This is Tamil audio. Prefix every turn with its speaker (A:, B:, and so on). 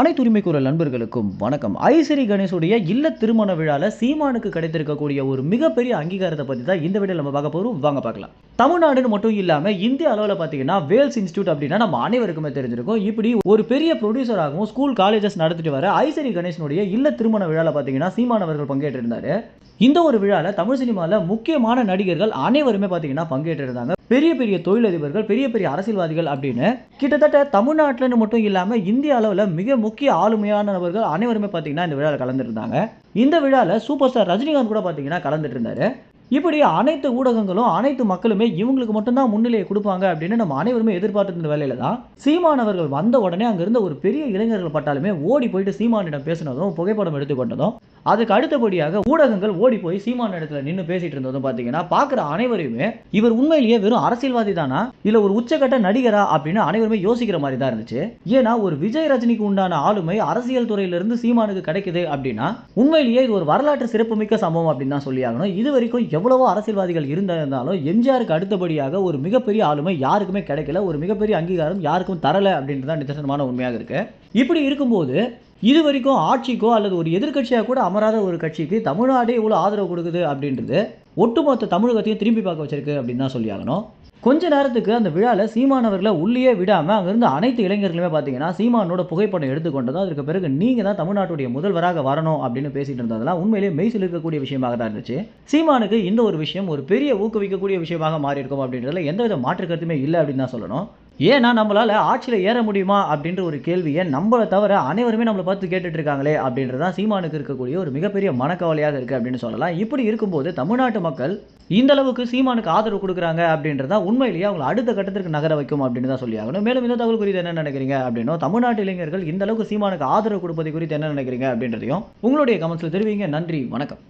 A: அனைத்து உரிமைக்குரல் நண்பர்களுக்கும் வணக்கம். ஐசரி கணேஷுடைய இல்ல திருமண விழால சீமானுக்கு கிடைத்திருக்கக்கூடிய ஒரு மிகப்பெரிய அங்கீகாரத்தை பத்தி தான் இந்த வீடியோ நம்ம பார்க்க போறோம். வாங்க பார்க்கலாம். தமிழ்நாடுன்னு மட்டும் இல்லாமல் இந்திய அளவில் பார்த்தீங்கன்னா வேல்ஸ் இன்ஸ்டியூட் அப்படின்னா நம்ம அனைவருக்குமே தெரிஞ்சிருக்கும். இப்படி ஒரு பெரிய ப்ரொடியூசராகவும் ஸ்கூல் காலேஜஸ் நடத்திட்டு வர ஐசரி கணேசனுடைய இல்ல திருமண விழாவில் பார்த்தீங்கன்னா சீமானவர்கள் பங்கேற்றிருந்தாரு. இந்த ஒரு விழாவில் தமிழ் சினிமாவில் முக்கியமான நடிகர்கள் அனைவருமே பார்த்தீங்கன்னா பங்கேற்றிருந்தாங்க. பெரிய பெரிய தொழிலதிபர்கள் பெரிய பெரிய அரசியல்வாதிகள் அப்படின்னு. கிட்டத்தட்ட தமிழ்நாட்டில்னு மட்டும் இல்லாமல் இந்திய அளவில் மிக முக்கிய ஆளுமையான நபர்கள் அனைவருமே பார்த்தீங்கன்னா இந்த விழாவில் கலந்துருந்தாங்க இந்த விழாவில் சூப்பர் ஸ்டார் ரஜினிகாந்த் கூட பார்த்தீங்கன்னா கலந்துட்டு இருந்தாரு. இப்படி அனைத்து ஊடகங்களும் அனைத்து மக்களுமே இவங்களுக்கு மட்டும்தான் முன்னிலையை கொடுப்பாங்க அப்படின்னு நம்ம அனைவருமே எதிர்பார்த்துருந்த வேலையில தான் சீமானவர்கள் வந்த உடனே அங்கிருந்த ஒரு பெரிய இளைஞர்கள் பட்டாலுமே ஓடி போயிட்டு சீமானிடம் பேசினதும் புகைப்படம் எடுத்துக்கொண்டதும் அதுக்கு அடுத்தபடியாக ஊடகங்கள் ஓடி போய் சீமான இடத்துல நின்று பேசிட்டு இருந்ததும் பார்த்தீங்கன்னா பார்க்குற அனைவரையுமே இவர் உண்மையிலேயே வெறும் அரசியல்வாதி தானா? இல்லை ஒரு உச்சக்கட்ட நடிகரா அப்படின்னு அனைவருமே யோசிக்கிற மாதிரி தான் இருந்துச்சு. ஏன்னா ஒரு விஜய் ரஜினிக்கு உண்டான ஆளுமை அரசியல் துறையிலிருந்து சீமானுக்கு கிடைக்குது அப்படின்னா உண்மையிலேயே இது ஒரு வரலாற்று சிறப்புமிக்க சம்பவம் அப்படின்னு தான் சொல்லி ஆகணும் இது வரைக்கும் எவ்வளவோ அரசியல்வாதிகள் இருந்திருந்தாலும் எம்ஜிஆருக்கு அடுத்தபடியாக ஒரு மிகப்பெரிய ஆளுமை யாருக்குமே கிடைக்கல ஒரு மிகப்பெரிய அங்கீகாரம் யாருக்கும் தரல அப்படின்றது தான் நிதர்சனமான உண்மையாக இருக்கு. இப்படி இருக்கும்போது இது வரைக்கும் ஆட்சிக்கோ அல்லது ஒரு எதிர்க்கட்சியாக கூட அமராத ஒரு கட்சிக்கு தமிழ்நாடே இவ்வளோ ஆதரவு கொடுக்குது அப்படின்றது ஒட்டுமொத்த தமிழகத்தையும் திரும்பி பார்க்க வச்சிருக்கு அப்படின்னு தான் சொல்லி ஆகணும். கொஞ்ச நேரத்துக்கு அந்த விழாவில் சீமானவர்களை உள்ளே விடாமல் அங்கிருந்த அனைத்து இளைஞர்களுமே பார்த்தீங்கன்னா சீமானோட புகைப்படம் எடுத்துக்கொண்டதும் அதற்கு பிறகு நீங்கள் தான் தமிழ்நாட்டுடைய முதல்வராக வரணும் அப்படின்னு பேசிகிட்டு இருந்ததெல்லாம் உண்மையிலேயே மெய்சில் இருக்கக்கூடிய விஷயமாக தான் இருந்துச்சு. சீமானுக்கு இந்த ஒரு விஷயம் ஒரு பெரிய ஊக்குவிக்கக்கூடிய விஷயமாக மாறி இருக்கும் அப்படின்றதுல எந்தவித மாற்று கருத்துமே இல்லை அப்படின்னு தான் சொல்லணும். ஏன்னா நம்மளால் ஆட்சியில் ஏற முடியுமா அப்படின்ற ஒரு கேள்வியை நம்மளை தவிர அனைவருமே நம்மளை பார்த்து கேட்டுட்டு இருக்காங்களே அப்படின்றதான் சீமானுக்கு இருக்கக்கூடிய ஒரு மிகப்பெரிய மனக்கவலையாக இருக்குது அப்படின்னு சொல்லலாம். இப்படி இருக்கும்போது தமிழ்நாட்டு மக்கள் இந்த அளவுக்கு சீமானுக்கு ஆதரவு கொடுக்குறாங்க அப்படின்றதா உண்மையிலேயே அவங்களை அடுத்த கட்டத்திற்கு நகர வைக்கும் அப்படின்னு தான் சொல்லி ஆகணும். மேலும் இந்த தகவல் குறித்து என்ன நினைக்கிறீங்க அப்படின்னும் தமிழ்நாட்டு இளைஞர்கள் இந்த அளவுக்கு சீமானுக்கு ஆதரவு கொடுப்பதை குறித்து என்ன நினைக்கிறீங்க அப்படின்றதையும் உங்களுடைய கமெண்ட்ஸில் தெரிவிங்க. நன்றி வணக்கம்.